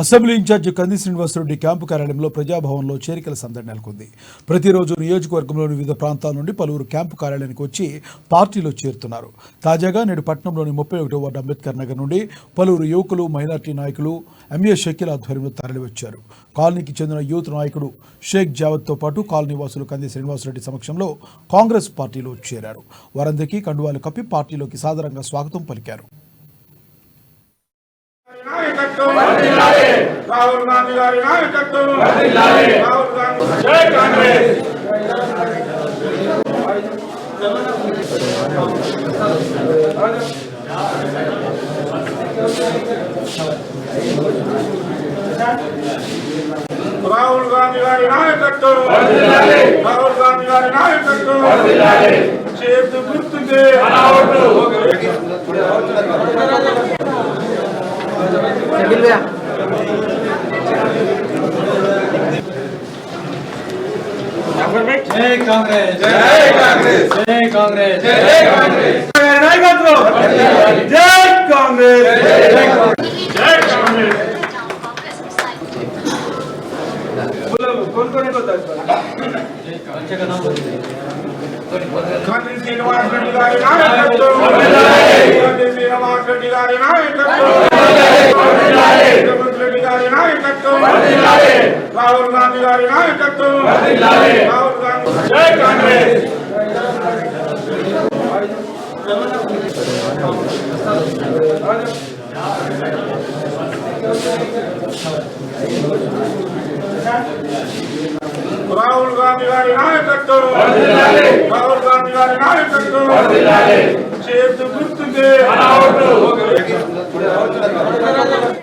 Assembly incharge కంది Srinivasa Reddy camp కార్యాలయంలో ప్రజాభవన్లో చేరికల సందడి నెలకొంది. ప్రతిరోజు నియోజకవర్గంలోని వివిధ ప్రాంతాల నుండి పలువురు క్యాంపు కార్యాలయానికి వచ్చి పార్టీలో చేరుతున్నారు. తాజాగా నేడు పట్నంలోని ముప్పై ఒకటో వార్డు అంబేద్కర్ నగర్ నుండి పలువురు యువకులు మైనార్టీ నాయకులు ఎంఏ షకీల్ ఆధ్వర్యంలో తరలివచ్చారు. కాలనీకి చెందిన యూత్ నాయకుడు షేక్ జావద్తో పాటు కాలనీ వాసులు కంది శ్రీనివాసరెడ్డి సమక్షంలో కాంగ్రెస్ పార్టీలో చేరారు. వారందరికీ కండువాలు కప్పి పార్టీలోకి సాదరంగా స్వాగతం పలికారు. నాయకత్వం. రాహుల్ గాంధీ గారి నాయకత్వం. రాహుల్ గాంధీ జై కాంగ్రెస్. రాహుల్ గాంధీ గారి నాయకత్వం. రాహుల్ గాంధీ గారి నాయకత్వం. చేతు గుర్తుకే. జై కాంగ్రెస్. జై కాంగ్రెస్. జై కాంగ్రెస్. జై కాంగ్రెస్. నాయకత్వం. జై కాంగ్రెస్. జై కాంగ్రెస్. కంది శ్రీనివాస్ రెడ్డి గారి నాయకత్వం కంది శ్రీనివాస్ రెడ్డి గారి నాయకత్వం రేవంత్ రెడ్డి గారి నాయకత్వం రాహుల్ గాంధీ గారి నాయకత్వం రాహుల్ గాంధీ జై కాంగ్రెస్ రాహుల్ గాంధీ గారి నాయకత్వం రాహుల్ గాంధీ గారి నాయకత్వం చేతు గుర్తుకే